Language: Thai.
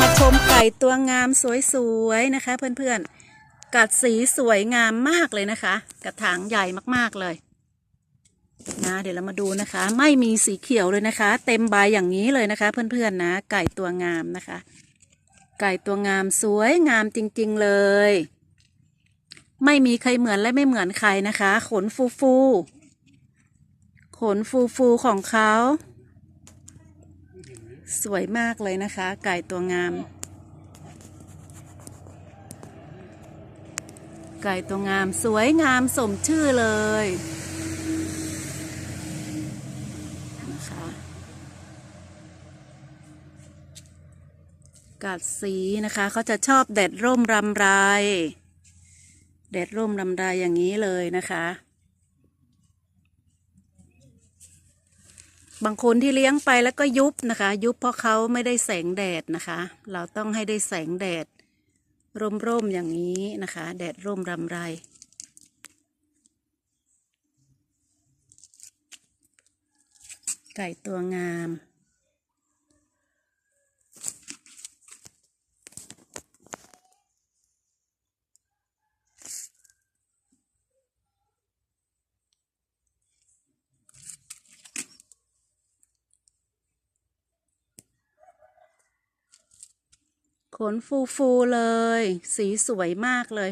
มาชมไก่ตัวงามสวยๆนะคะ เพื่อนๆ กัดสีสวยงามมากเลยนะคะ กระถางใหญ่มากๆเลยนะเดี๋ยวเรามาดูนะคะ ไม่มีสีเขียวเลยนะคะ เต็มใบอย่างนี้เลยนะคะ เพื่อนๆนะ ไก่ตัวงามนะคะ ไก่ตัวงามสวยงามจริงๆเลย ไม่มีใครเหมือนและไม่เหมือนใครนะคะ ขนฟูฟูๆขนฟูฟูๆของเขา สวยมากเลยนะคะ ไก่ตัวงาม ไก่ตัวงามสวยงามสมชื่อเลยนะคะกัดสีนะคะเขาจะชอบแดดร่มรำไร แดดร่มรำไรอย่างนี้เลยนะคะ บางคนที่เลี้ยงไปแล้วก็ยุบนะคะ ยุบเพราะเขาไม่ได้แสงแดดนะคะ เราต้องให้ได้แสงแดด ร่มๆอย่างนี้นะคะ แดดร่มรำไร ไก่ตัวงาม ขนฟูๆเลย สีสวยมากเลย